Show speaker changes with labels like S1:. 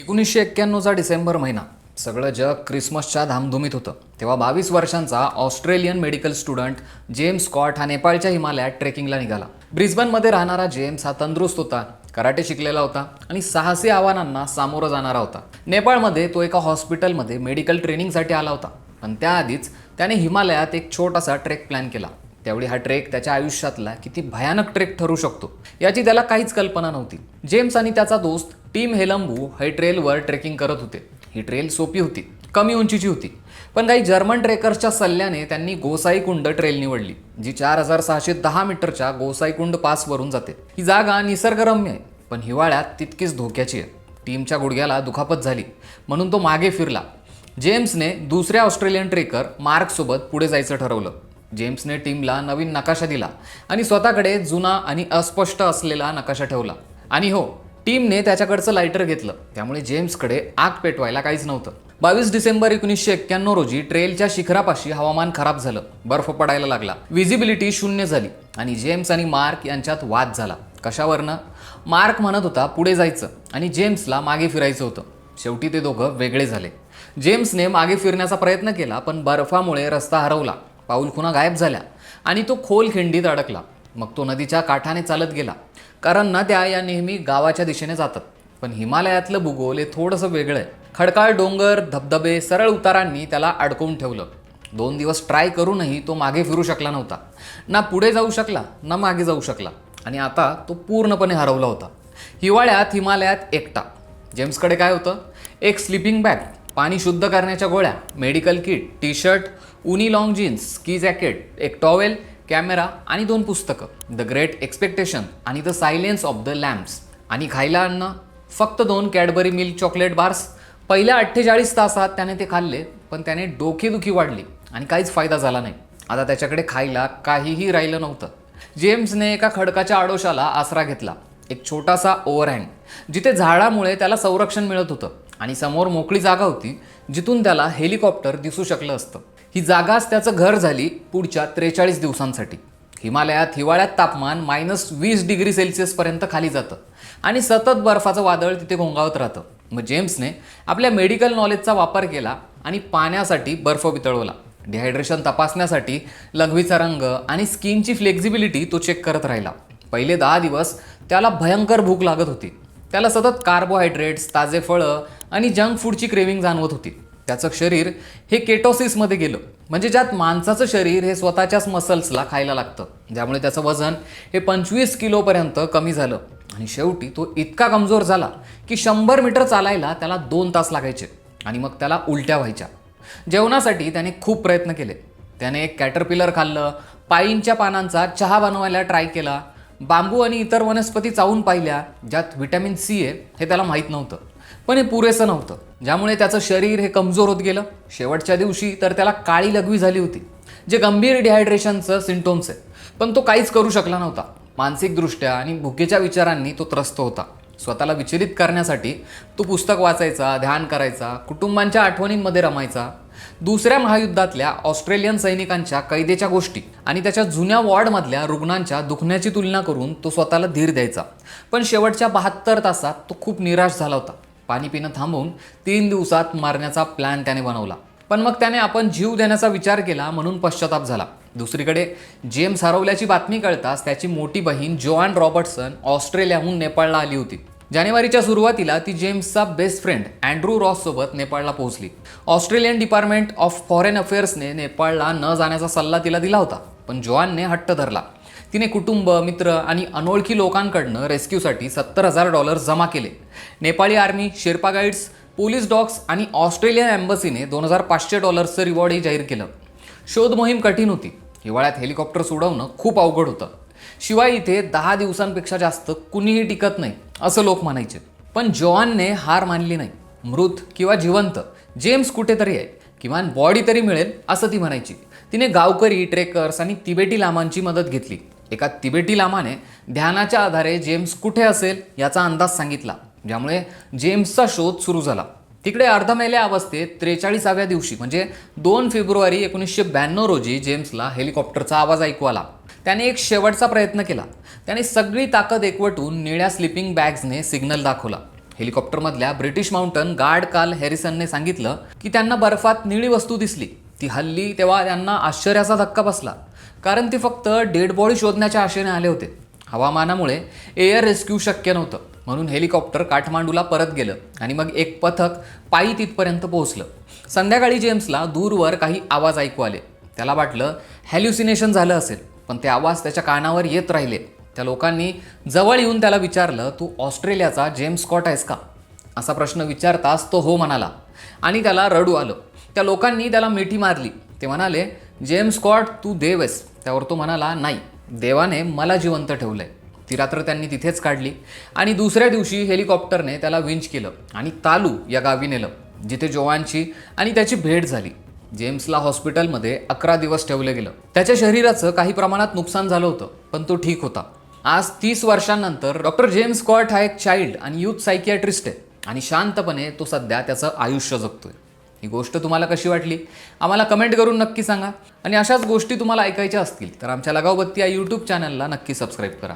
S1: एकोणीसशे एक्क्याण्णवचा डिसेंबर महिना. सगळं जग क्रिसमसच्या धामधुमीत होतं. तेव्हा बावीस वर्षांचा Australian medical student James Scott हा नेपाळच्या हिमालयात ट्रेकिंगला निघाला. ब्रिस्बनमध्ये राहणारा जेम्स हा तंदुरुस्त होता कराटे शिकलेला होता आणि साहसी आव्हानांना सामोरं जाणारा होता. नेपाळमध्ये तो एका हॉस्पिटलमध्ये मेडिकल ट्रेनिंगसाठी आला होता. पण त्याआधीच त्याने हिमालयात एक छोटासा ट्रेक प्लॅन केला. त्यावेळी हा ट्रेक त्याच्या आयुष्यातला किती भयानक ट्रेक ठरू शकतो याची त्याला काहीच कल्पना नव्हती. जेम्स आणि त्याचा दोस्त टीम हेलंबू हे ट्रेलवर ट्रेकिंग करत होते. ही ट्रेल सोपी होती कमी उंचीची होती. पण काही जर्मन ट्रेकर्सच्या सल्ल्याने त्यांनी गोसाईकुंड ट्रेल निवडली जी चार हजार सहाशे दहा मीटरच्या गोसाईकुंड पासवरून जाते. ही जागा निसर्गरम्य आहे पण हिवाळ्यात तितकीच धोक्याची आहे. टीमच्या गुडघ्याला दुखापत झाली म्हणून तो मागे फिरला. जेम्सने दुसऱ्या ऑस्ट्रेलियन ट्रेकर मार्कसोबत पुढे जायचं ठरवलं. जेम्सने टीमला नवीन नकाशा दिला आणि स्वतःकडे जुना आणि अस्पष्ट असलेला नकाशा ठेवला. आणि हो टीमने त्याच्याकडचं लायटर घेतलं. त्यामुळे जेम्सकडे आग पेटवायला काहीच नव्हतं. बावीस डिसेंबर एकोणीसशे एक्क्याण्णव रोजी ट्रेलच्या शिखरापाशी हवामान खराब झालं. बर्फ पडायला लागला. विजिबिलिटी शून्य झाली आणि जेम्स आणि मार्क यांच्यात वाद झाला. कशावरनं? मार्क म्हणत होता पुढे जायचं आणि जेम्सला मागे फिरायचं होतं. शेवटी ते दोघं वेगळे झाले. जेम्सने मागे फिरण्याचा प्रयत्न केला पण बर्फामुळे रस्ता हरवला. पाऊलखुणा गायब झाल्या आणि तो खोल खिंडीत अडकला. मग तो नदीच्या काठाने चालत गेला. कारण नद्या या नेहमी गावाच्या दिशेने जातात. पण हिमालयातलं भूगोल हे थोडंसं वेगळं आहे. खडकाळ डोंगर धबधबे सरळ उतारांनी त्याला अडकवून ठेवलं. दोन दिवस ट्राय करूनही तो मागे फिरू शकला नव्हता. ना पुढे जाऊ शकला ना मागे जाऊ शकला. आणि आता तो पूर्णपणे हरवला होता. हिवाळ्यात हिमालयात एकटा. जेम्सकडे काय होतं? एक स्लिपिंग बॅग पाणी शुद्ध करण्याच्या गोळ्या मेडिकल किट टी शर्ट उनी लॉंग जीन्स स्की जॅकेट एक टॉवेल कॅमेरा आणि दोन पुस्तकं द ग्रेट एक्सपेक्टेशन आणि the silence of the lamps आणि खायला अन्न फक्त दोन कॅडबरी मिल्क चॉकलेट बार्स पहिल्या अठ्ठेचाळीस तासात त्याने ते खाल्ले पण त्याने डोकेदुखी वाढली आणि काहीच फायदा झाला नाही. आता त्याच्याकडे खायला काहीही राहिलं नव्हतं. जेम्सने एका खडकाच्या आडोशाला आसरा घेतला एक छोटासा ओव्हरहँग जिथे झाडामुळे त्याला संरक्षण मिळत होतं आणि समोर मोकळी जागा होती जिथून त्याला हेलिकॉप्टर दिसू शकलं असतं. ही जागाच त्याचं घर झाली पुढच्या त्रेचाळीस दिवसांसाठी. हिमालयात हिवाळ्यात तापमान मायनस वीस डिग्री सेल्सिअसपर्यंत खाली जातं आणि सतत बर्फाचं वादळ तिथे घोंगावत राहतं. मग जेम्सने आपल्या मेडिकल नॉलेजचा वापर केला आणि पाण्यासाठी बर्फ वितळवला. डिहायड्रेशन तपासण्यासाठी लघवीचा रंग आणि स्किनची फ्लेक्झिबिलिटी तो चेक करत राहिला. पहिले दहा दिवस त्याला भयंकर भूक लागत होती. त्याला सतत कार्बोहायड्रेट्स ताजे फळं आणि जंक फूडची क्रेविंग जाणवत होती. त्याचं शरीर हे केटोसिसमध्ये गेलं. म्हणजे ज्यात माणसाचं शरीर हे स्वतःच्याच मसल्सला खायला लागतं. ज्यामुळे त्याचं वजन हे पंचवीस किलोपर्यंत कमी झालं. आणि शेवटी तो इतका कमजोर झाला की शंभर मीटर चालायला त्याला दोन तास लागायचे. आणि मग त्याला उलट्या व्हायच्या. जेवणासाठी त्याने खूप प्रयत्न केले. त्याने एक कॅटरपिलर खाल्लं पाईनच्या पानांचा चहा बनवायला ट्राय केला बांबू आणि इतर वनस्पती चावून पाहिल्या ज्यात व्हिटॅमिन सी आहे हे त्याला माहीत नव्हतं. पण हे पुरेसं नव्हतं. ज्यामुळे त्याचं शरीर हे कमजोर होत गेलं. शेवटच्या दिवशी तर त्याला काळी लघवी झाली होती जे गंभीर डिहायड्रेशनचं सिम्टोम्स आहे पण तो काहीच करू शकला नव्हता. मानसिकदृष्ट्या आणि भुकेच्या विचारांनी तो त्रस्त होता. स्वतःला विचलित करण्यासाठी तो पुस्तक वाचायचा ध्यान करायचा कुटुंबांच्या आठवणींमध्ये रमायचा. दुसऱ्या महायुद्धातल्या ऑस्ट्रेलियन सैनिकांच्या कैदेच्या गोष्टी आणि त्याच्या जुन्या वॉर्डमधल्या रुग्णांच्या दुखण्याची तुलना करून तो स्वतःला धीर द्यायचा. पण शेवटच्या बहात्तर तासात तो खूप निराश झाला होता. पाणी पिणं थांबवून तीन दिवसात मारण्याचा प्लॅन त्याने बनवला. पण मग त्याने आपण जीव देण्याचा विचार केला म्हणून पश्चाताप झाला. दुसरीकडे जेम्स हरवल्याची बातमी कळताच त्याची मोठी बहीण जोआन रॉबर्टसन ऑस्ट्रेलियाहून नेपाळला आली होती. जानेवारीच्या सुरुवातीला ती जेम्सचा बेस्ट फ्रेंड अँड्रू रॉस सोबत नेपाळला पोहोचली. ऑस्ट्रेलियन डिपार्टमेंट ऑफ फॉरेन अफेअर्सने नेपाळला न जाण्याचा सल्ला तिला दिला होता पण जोआनने हट्ट धरला. तिने कुटुंब मित्र आणि अनोळखी लोकांकडनं रेस्क्यूसाठी सत्तर हजार डॉलर्स जमा केले. Nepali army Sherpa guides police dogs आणि ऑस्ट्रेलियन एम्बसीने दोन हजार पाचशे डॉलर्सचं रिवॉर्डही जाहीर केलं. शोध मोहीम कठीण होती. हिवाळ्यात हेलिकॉप्टर उडवणं खूप अवघड होतं. शिवाय इथे दहा दिवसांपेक्षा जास्त कुणीही टिकत नाही असं लोक म्हणायचे. पण जॉनने हार मानली नाही. मृत किंवा जिवंत जेम्स कुठेतरी आहे. किमान बॉडी तरी मिळेल असं ती म्हणायची. तिने गावकरी ट्रेकर्स आणि तिबेटी लामांची मदत घेतली. एका तिबेटी लामाने ध्यानाच्या आधारे जेम्स कुठे असेल याचा अंदाज सांगितला ज्यामुळे जेम्सचा शोध सुरू झाला. तिकडे अर्धमेल्या अवस्थेत त्रेचाळीसाव्या दिवशी म्हणजे दोन फेब्रुवारी एकोणीसशे ब्याण्णव रोजी जेम्सला हेलिकॉप्टरचा आवाज ऐकू आला. त्याने एक शेवटचा प्रयत्न केला. त्याने सगळी ताकद एकवटून निळ्या स्लिपिंग बॅग्सने सिग्नल दाखवला. हेलिकॉप्टरमधल्या ब्रिटिश माउंटन गार्ड काल हॅरिसनने सांगितलं की त्यांना बर्फात निळी वस्तू दिसली. ती हल्ली तेव्हा त्यांना आश्चर्याचा धक्का बसला. कारण ते फक्त डेड बॉडी शोधण्याच्या आशेने आले होते. हवामानामुळे एअर रेस्क्यू शक्य नव्हतं. म्हणून हेलिकॉप्टर काठमांडूला परत गेलं आणि मग एक पथक पायी तिथपर्यंत पोहोचलं. संध्याकाळी जेम्सला दूरवर काही आवाज ऐकू आले. त्याला वाटलं हॅल्युसिनेशन झालं असेल पण ते आवाज त्याच्या कानावर येत राहिले. त्या लोकांनी जवळ येऊन त्याला विचारलं तू ऑस्ट्रेलियाचा जेम्स स्कॉट आहेस का? असा प्रश्न विचारताच तो हो म्हणाला आणि त्याला रडू आलं. त्या लोकांनी त्याला मिठी मारली. ते म्हणाले जेम्स स्कॉट तू देव आहेस त्यावर तो म्हणाला नाही देवाने मला जिवंत ठेवलंय. ती रात्र त्यांनी तिथेच काढली आणि दुसऱ्या दिवशी हेलिकॉप्टरने त्याला विंच केलं आणि तालू या गावी नेलं जिथे जोवानची आणि त्याची भेट झाली. जेम्सला हॉस्पिटलमध्ये अकरा दिवस ठेवलं गेलं. त्याच्या शरीराचं काही प्रमाणात नुकसान झालं होतं पण तो ठीक होता. आज तीस वर्षांनंतर डॉक्टर जेम्स स्कॉट हा एक चाइल्ड आणि यूथ सायकियाट्रिस्ट आहे आणि शांतपणे तो सध्या त्याचं आयुष्य जगतोय. ही गोष्ट तुम्हाला कशी वाटली? आम्हाला कमेंट करून नक्की सांगा. आणि अशाच गोष्टी तुम्हाला ऐकायच्या असतील तर आमच्या लगावबत्ती या यूट्यूब चॅनलला नक्की सबस्क्राईब करा.